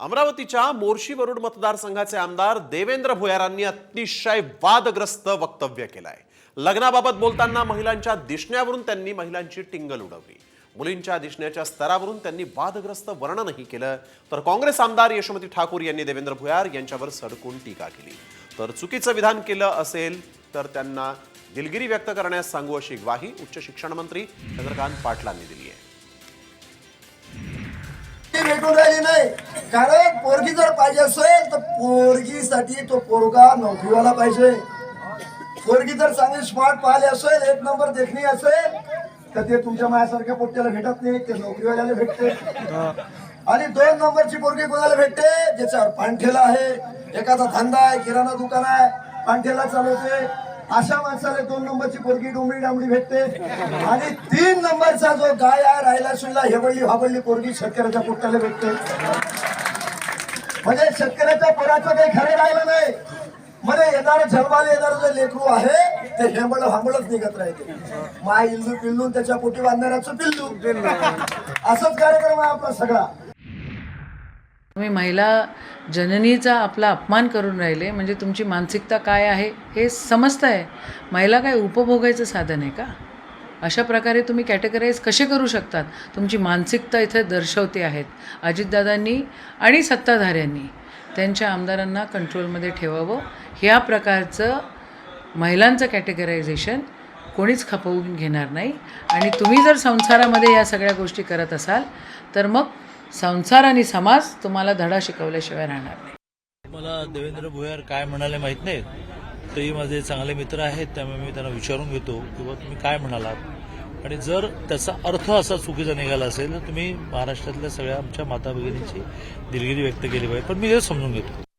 अमरावतीच्या मोर्शी वरुड मतदारसंघाचे आमदार देवेंद्र भुयारांनी अतिशय वादग्रस्त वक्तव्य केलंय. लग्नाबाबत बोलताना महिलांच्या दिसण्यावरून त्यांनी महिलांची टिंगल उडवली. मुलींच्या दिसण्याच्या स्तरावरून त्यांनी वादग्रस्त वर्णनही केलं. तर काँग्रेस आमदार यशोमती ठाकूर यांनी देवेंद्र भुयार यांच्यावर सडकून टीका केली. तर चुकीचं विधान केलं असेल तर त्यांना दिलगिरी व्यक्त करण्यास सांगू अशी ग्वाही उच्च शिक्षण मंत्री चंद्रकांत पाटलांनी दिली आहे. नाही कारण पोरगी जर पाहिजे असेल तर पोरगीसाठी तो पोरगा नोकरीवाला पाहिजे. पोरगी जर चांगली स्मार्ट पाहिले असेल एक नंबर देखणी असेल तर ते तुमच्या माझ्यासारख्या पोट्याला भेटत नाही ते नोकरीवाल्याला भेटते. आणि दोन नंबरची पोरगी कोणाला भेटते? ज्याच्यावर पांठेला आहे. एखादा धंदा आहे किराणा दुकान आहे पांठेला चालवते. अशा माणसाला दोन नंबरची पोरगी डोंबडी डांबडी भेटते. आणि तीन नंबरचा जो गाय आहे राहिला सुनला हेबळली हाबळली पोरगी शेतकऱ्याच्या पोट्याला भेटते. म्हणजे शेतकऱ्याच्या पराचं काही खरं राहिलं नाही. म्हणजे येणार जन्माला येणार जे लेकरू आहे ते हेमळ हांबळच निघत राहते. माय इल्लू पिल्लू त्याच्या पोटी बांधणाऱ्याचं पिल्लू. असंच कार्यक्रम आहे आपला सगळा. तुम्ही महिला जननीचा आपला अपमान करून राहिले म्हणजे तुमची मानसिकता काय आहे हे समजत आहे महिला काय उपभोगायचं साधन आहे का? अशा प्रकारे तुम्ही कॅटेगराईज कसे करू शकतात? तुमची मानसिकता इथे दर्शवते आहेत. अजितदादांनी आणि सत्ताधाऱ्यांनी त्यांच्या आमदारांना कंट्रोलमध्ये ठेवावं. ह्या प्रकारचं महिलांचं कॅटेगरायझेशन कोणीच खपवून घेणार नाही. आणि तुम्ही जर संसारामध्ये या सगळ्या गोष्टी करत असाल तर मग संसार आणि समाज तुम्हाला धडा शिकवल्याशिवाय राहणार नाही. मला देवेंद्र भुयार काय म्हणाले माहीत नाही तेही माझे चांगले मित्र आहेत त्यामुळे मी त्यांना विचारून घेतो की तुम्ही काय म्हणालात. आणि जर त्याचा अर्थ असा चुकीचा निघाला असेल तर तुम्ही महाराष्ट्रातल्या सगळ्या आमच्या माता भगिनीची दिलगिरी व्यक्त केली पाहिजे. पण मी हे समजून घेतो.